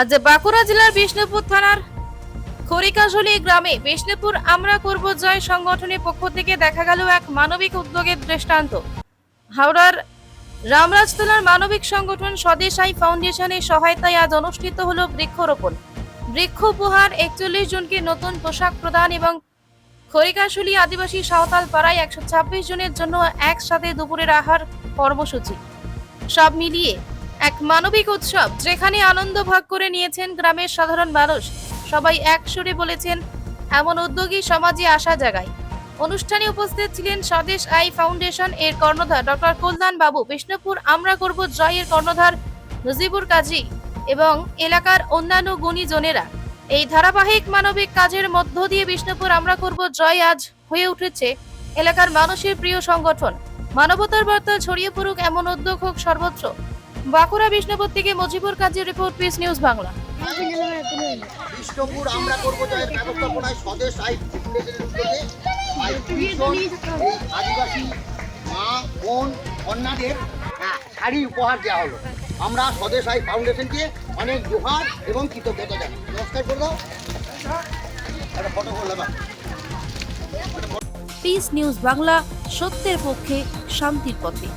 আজ বাঁকুড়া জেলার বিষ্ণুপুর থানার খড়িকাশলী গ্রামে বিষ্ণুপুর আমরা করব জয় সংগঠনের পক্ষ থেকে দেখা গেল এক মানবিক উদ্যোগের দৃষ্টান্ত। হাওড়ার রামরাজতলার মানবিক সংগঠন স্বদেশাই ফাউন্ডেশনের সহায়তায় আজ অনুষ্ঠিত হল বৃক্ষরোপণ। বৃক্ষ উপহার একচল্লিশ জনকে নতুন পোশাক প্রদান এবং খড়িকাশলী আদিবাসী সাঁওতাল পাড়ায় একশো ছাব্বিশ জনের জন্য একসাথে দুপুরের আহার কর্মসূচি। সব মিলিয়ে এক মানবিক উৎসব যেখানে আনন্দ ভাগ করে নিয়েছেন গ্রামের সাধারণ মানুষ। সবাই এক সুরে বলেছেন, এমন উদ্যোগী সমাজে আসা জায়গায় অনুষ্ঠানে উপস্থিত ছিলেন স্বদেশ আই ফাউন্ডেশন এর কর্ণধার ডক্টর কল্যাণ বাবু, বিষ্ণুপুর আমরা করব জয়ের কর্ণধার নজিবুর কাজী এবং এলাকার অন্যান্য গুণীজনেরা। এই ধারাবাহিক মানবিক কাজের মধ্য দিয়ে বিষ্ণুপুর আমরা করব জয় আজ হয়ে উঠেছে এলাকার মানুষের প্রিয় সংগঠন। মানবতার বার্তা ছড়িয়ে পড়ুক এমন উদ্যোগ হোক সর্বত্র। বাঁকুড়া বিষ্ণুপুর থেকে মজিবুর কাজের report peace news Bangla. Bishnupur আমরা করব ব্যবস্থাপনায় স্বদেশ আই উদ্যোগে। আদিবাসী মা বোন কন্যাদের হ্যাঁ, শাড়ি উপহার দেওয়া হলো। আমরা স্বদেশ আই ফাউন্ডেশনকে অনেক জোহার এবং কৃতজ্ঞতা জানাই। নমস্কার করে একটা ফটো করলাম পিস নিউজ বাংলা সত্যের পক্ষে শান্তির পথে।